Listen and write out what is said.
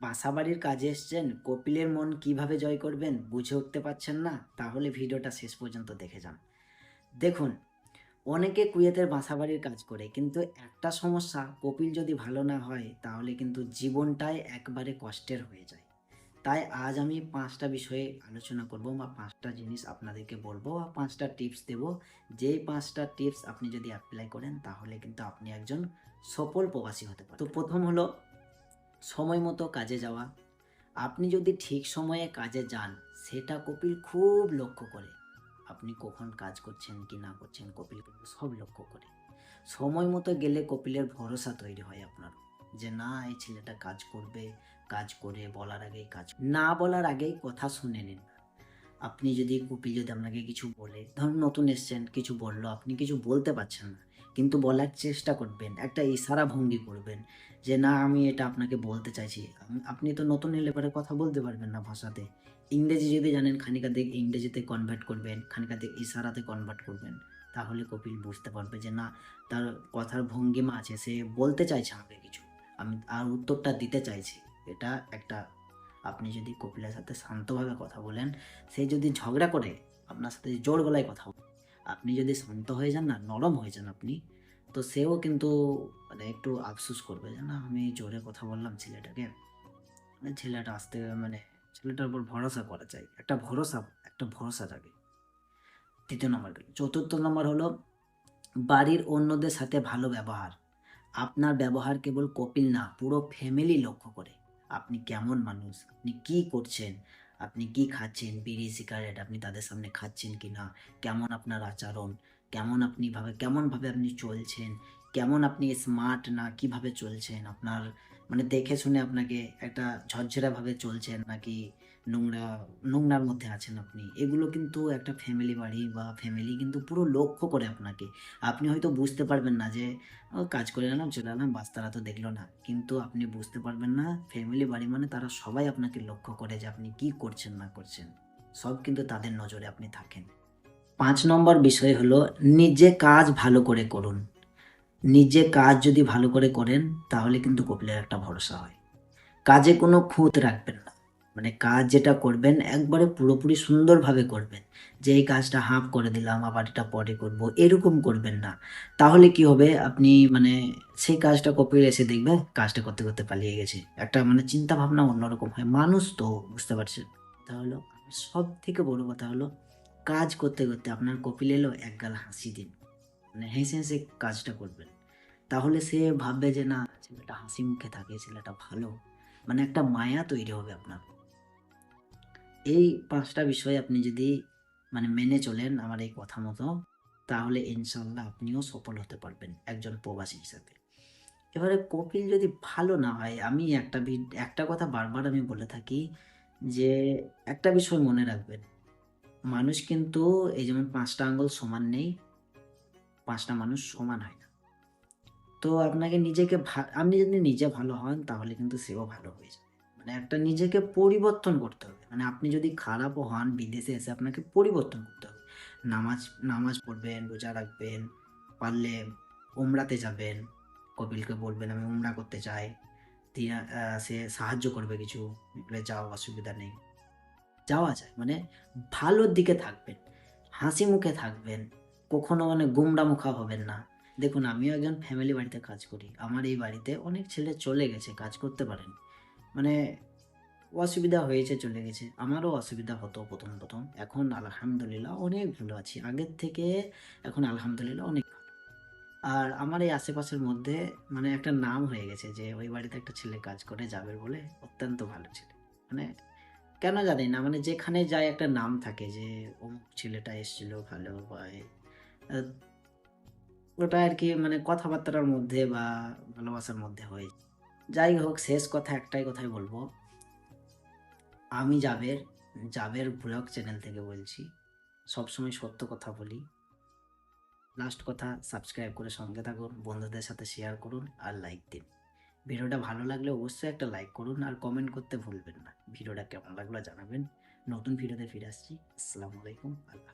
বাসাবাড়ির কাজে এসছেন, কপিলের মন কীভাবে জয় করবেন বুঝে উঠতে পারছেন না, তাহলে ভিডিওটা শেষ পর্যন্ত দেখে যান। দেখুন, অনেকে কুয়েতের বাসাবাড়ির কাজ করে, কিন্তু একটা সমস্যা, কপিল যদি ভালো না হয়, তাহলে কিন্তু জীবনটাই একবারে কষ্টের হয়ে যায়। তাই আজ আমি পাঁচটা বিষয়ে আলোচনা করব বা পাঁচটা জিনিস আপনাদেরকে বলব বা পাঁচটা টিপস দেব। যেই পাঁচটা টিপস আপনি যদি অ্যাপ্লাই করেন, তাহলে কিন্তু আপনি একজন সফল প্রবাসী হতে পারেন তো প্রথম হলো সময় মতো কাজে যাওয়া। আপনি যদি ঠিক সময়ে কাজে যান, সেটা কপিল খুব লক্ষ্য করে। আপনি কখন কাজ করছেন কি না করছেন কপিল সব লক্ষ্য করে। সময় মতো গেলে কপিলের ভরসা তৈরি হয় আপনার, যে না, এই ছেলেটা কাজ করবে, কাজ করে বলার আগেই কাজ, না বলার আগেই কথা শুনে নিন। আপনি যদি কপিল যদি আপনাকে কিছু বলে, ধরুন নতুন এসছেন, কিছু বলল, আপনি কিছু বলতে পারছেন না কিন্তু বলার চেষ্টা করবেন, একটা ইশারা ভঙ্গি করবেন যে, না, আমি এটা আপনাকে বলতে চাইছি। আপনি তো নতুন এলে পরে কথা বলতে পারবেন না ভাষাতে। ইংরেজি যদি জানেন, খানিকা দিক ইংরেজিতে কনভার্ট করবেন, খানিকা দিক ইশারাতে কনভার্ট করবেন, তাহলে কপিল বুঝতে পারবে যে, না, তার কথার ভঙ্গিমা আছে, সে বলতে চাইছে আমাকে কিছু। আমি আর উত্তরটা দিতে চাইছি। এটা একটা, আপনি যদি কপিলের সাথে শান্তভাবে কথা বলেন, সে যদি ঝগড়া করে, আপনার সাথে জোর গলায় কথা আপনি যদি শান্ত হয়ে যান না, নরম হয়ে যান আপনি, তো সেও কিন্তু মানে একটু আফসুস করবে যে, না, আমি জোরে কথা বললাম ছেলেটাকে। মানে ছেলেটা আসতে মানে ছেলেটার উপর ভরসা করা চাই। একটা ভরসা একটা ভরসা থাকে দ্বিতীয় নম্বর গেল। চতুর্থ নম্বর হলো, বাড়ির অন্যদের সাথে ভালো ব্যবহার। আপনার ব্যবহার কেবল কপিল না, পুরো ফ্যামিলি লক্ষ্য করে। আপনি কেমন মানুষ? আপনি কি করছেন? আপনি কি খাচ্ছেন? বিড়ি, সিগারেট আপনি তাদের সামনে খাচ্ছেন কি না কেমন আপনার আচরণ? কেমন আপনি ভাবে কেমনভাবে আপনি চলছেন? কেমন আপনি স্মার্ট না? কীভাবে চলছেন? আপনার মানে দেখে শুনে আপনাকে একটা ঝরঝরাভাবে চলছেন নাকি নোংরা, নোংরার মধ্যে আছেন আপনি? এগুলো কিন্তু একটা ফ্যামিলি বাড়ি বা ফ্যামিলি কিন্তু পুরো লক্ষ্য করে আপনাকে। আপনি হয়তো বুঝতে পারবেন না যে কাজ করে এলাম চলে এলাম বাস তারা তো দেখল না। কিন্তু আপনি বুঝতে পারবেন না ফ্যামিলি বাড়ি মানে তারা সবাই আপনাকে লক্ষ্য করে যে আপনি কি করছেন, না করছেন। সব কিন্তু তাদের নজরে আপনি থাকেন। পাঁচ নম্বর বিষয় হলো, নিজে কাজ ভালো করে করুন। নিজে কাজ যদি ভালো করে করেন, তাহলে কিন্তু কপিলের একটা ভরসা হয়। কাজে কোনো খুঁত রাখবেন না। মানে কাজ যেটা করবেন, একবারে পুরোপুরি সুন্দরভাবে করবেন। যে এই কাজটা হাফ করে দিলাম, আবার এটা পরে করব, এরকম করবেন না। তাহলে কি হবে? আপনি মানে সেই কাজটা কপিল এসে দেখবে, কাজটা করতে করতে পালিয়ে গেছে। একটা মানে চিন্তা ভাবনা অন্যরকম হয়। মানুষ তো, বুঝতে পারছেন? তাহলে সব থেকে বড় কথা হলো, কাজ করতে করতে আপনার কপিল এলো এক গাল হাসি দিন। মানে হেসে হেসে কাজটা করবেন। তাহলে সে ভাববে যে, না, ছেলেটা হাসি মুখে থাকে, ছেলেটা ভালো। মানে একটা মায়া তৈরি হবে আপনার। এই পাঁচটা বিষয় আপনি যদি মানে মেনে চলেন আমার এই কথা মতো, তাহলে ইনশাল্লাহ আপনিও সফল হতে পারবেন একজন প্রবাসী হিসাবে। এবারে কপিল যদি ভালো না হয়, আমি একটা একটা কথা বারবার আমি বলে থাকি যে, একটা বিষয় মনে রাখবেন। মানুষ কিন্তু এই যেমন পাঁচটা আঙ্গুল সমান নেই পাঁচটা মানুষ সমান হয় না। তো আপনাকে নিজেকে আপনি যদি নিজে ভালো হন, তাহলে কিন্তু সেও ভালো হয়ে যাবে। মানে একটা নিজেকে পরিবর্তন করতে হবে। মানে আপনি যদি খারাপও হন, বিদেশে এসে আপনাকে পরিবর্তন করতে হবে। নামাজ নামাজ পড়বেন, রোজা রাখবেন, পারলে উমরাতে যাবেন। কপিলকে বলবেন, আমি উমরা করতে চাই। সে সাহায্য করবে কিছু। বলে, যাও, অসুবিধা নেই। যাওয়া যায়। মানে ভালোর দিকে থাকবেন। হাসি মুখে থাকবেন। কখনো মানে গুমরা মুখা হবেন না। দেখুন, আমিও একজন ফ্যামিলি বাড়িতে কাজ করি। আমার এই বাড়িতে অনেক ছেলে চলে গেছে, কাজ করতে পারেন। মানে অসুবিধা হয়েছে, চলে গেছে। আমারও অসুবিধা হতো প্রথম প্রথম। এখন আলহামদুলিল্লাহ অনেক ভালো আছি। আগের থেকে এখন আলহামদুলিল্লাহ অনেক আর আমার এই আশেপাশের মধ্যে মানে একটা নাম হয়ে গেছে যে, ওই বাড়িতে একটা ছেলে কাজ করে যাবে বলে অত্যন্ত ভালো ছেলে। মানে কেন জানি না মানে যেখানে যায় একটা নাম থাকে যে, অমুক ছেলেটা এসেছিল ভালো, বা ওটা আর কি মানে কথাবার্তার মধ্যে বা ভালোবাসার মধ্যে হয় যাই হোক, শেষ কথা একটাই কথাই বলব। আমি জাবের জাবের ব্লগ চ্যানেল থেকে বলছি, সবসময় সত্য কথা বলি। লাস্ট কথা সাবস্ক্রাইব করে সঙ্গে থাকুন, বন্ধুদের সাথে শেয়ার করুন আর লাইক দিন। ভিডিওটা ভালো লাগলে অবশ্যই একটা লাইক করুন আর কমেন্ট করতে ভুলবেন না। ভিডিওটা কেমন লাগল জানাবেন। নতুন ভিডিওতে ফিরে আসছি। আসসালামু আলাইকুম, আল্লাহ